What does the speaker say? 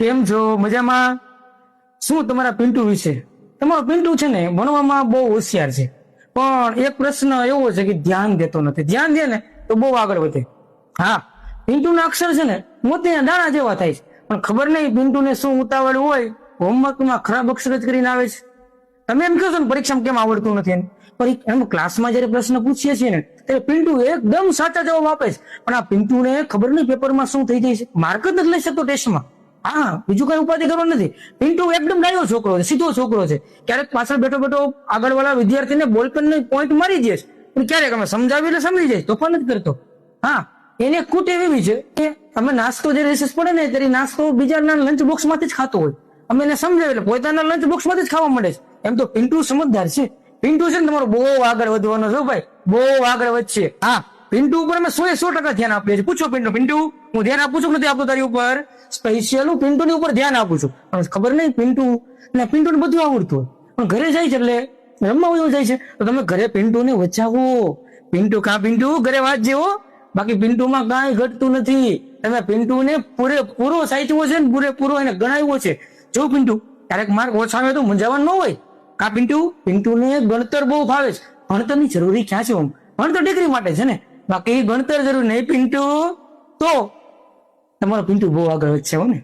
કેમ છો? મજામાં? શું તમારા પિન્ટુ વિશે? તમારો પિન્ટુ છે ને, ભણવામાં બહુ હોશિયાર છે. પણ એક પ્રશ્ન એવો છે કે ધ્યાન દેતો નથી. ધ્યાન દે ને તો બહુ આગળ વધે. હા, પિન્ટુના અક્ષર છે ને, મોતીના દાણા જેવા થાય છે. પણ ખબર નહીં પિન્ટુને શું ઉતાવળ હોય? હોમવર્કમાં ખરાબ અક્ષર જ કરીને આવે છે. તમે એમ કહો છો ને, પરીક્ષામાં કેમ આવડતું નથી એને પરી- એમ ક્લાસમાં જયારે પ્રશ્ન પૂછીએ છીએ ને, ત્યારે પિન્ટુ એકદમ સાચા જવાબ આપે છે. પણ આ પિન્ટુને ખબર નહીં પેપરમાં શું થઈ જાય છે? માર્ક જ નથી લઈ શકતો ટેસ્ટમાં. હા, બીજું કઈ ઉપાધિ કરવાનું નથી. પિન્ટુ એકદમ ડાયો છોકરો છે, સીધો છોકરો છે. ક્યારેક પાછળ બેઠો બેઠો આગળ વાળા વિદ્યાર્થીને બોલપેન પોઈન્ટ મારી જઈશ. પણ ક્યારેક અમે સમજાવી એટલે સમજી જાય પણ નથી કરતો. હા, એને ખૂટ એવી છે કે અમે નાસ્તો જે રિસેસ પડે ને ત્યારે નાસ્તો બીજાના લંચ બોક્સમાંથી જ ખાતો હોય. અમે એને સમજાવી એટલે પોતાના લંચ બોક્સમાંથી જ ખાવા મળે છે. એમ તો પિન્ટુ સમજદાર છે. પિન્ટુ છે ને તમારો બહુ આગળ વધવાનો છે ભાઈ. બહુ આગળ વધશે. હા. પિન્ટુ ઉપર અમે સો એ સો ટકા ધ્યાન આપીએ છીએ. પૂછો પિન્ટુ પિન્ટુ, હું ધ્યાન આપું છું નથી આપતો તારી ઉપર? સ્પેશિયલ હું પિન્ટુ ની ઉપર ધ્યાન આપું છું. પણ ખબર નહીં પિન્ટુ? ને પિન્ટુ ને બધું આવડતું હોય. પણ ઘરે જાય છે એટલે રમવા વયો જાય છે. તો તમે ઘરે પિન્ટુ ને વચાવો. પિન્ટુ કા પિન્ટુ? ઘરે વાત જેવો? બાકી પિન્ટુમાં કાંઈ ઘટતું નથી. તમે પિન્ટુને પૂરેપૂરો સાચવો છે ને પૂરેપૂરો એને ગણાવ્યો છે. જો પિન્ટુ, ક્યારેક માર્ક ઓછા આવે તો મૂંઝાવાનું ન હોય. કા પિન્ટુ? પિન્ટુને ગણતર બહુ ભાવે છે. ભણતરની જરૂરી ક્યાં છે ભણતર ડિગ્રી માટે છે ને. બાકી ગણતર જરૂર નહીં પિન્ટુ. તો તમારો પિન્ટુ બહુ આગળ વધશે હો ને.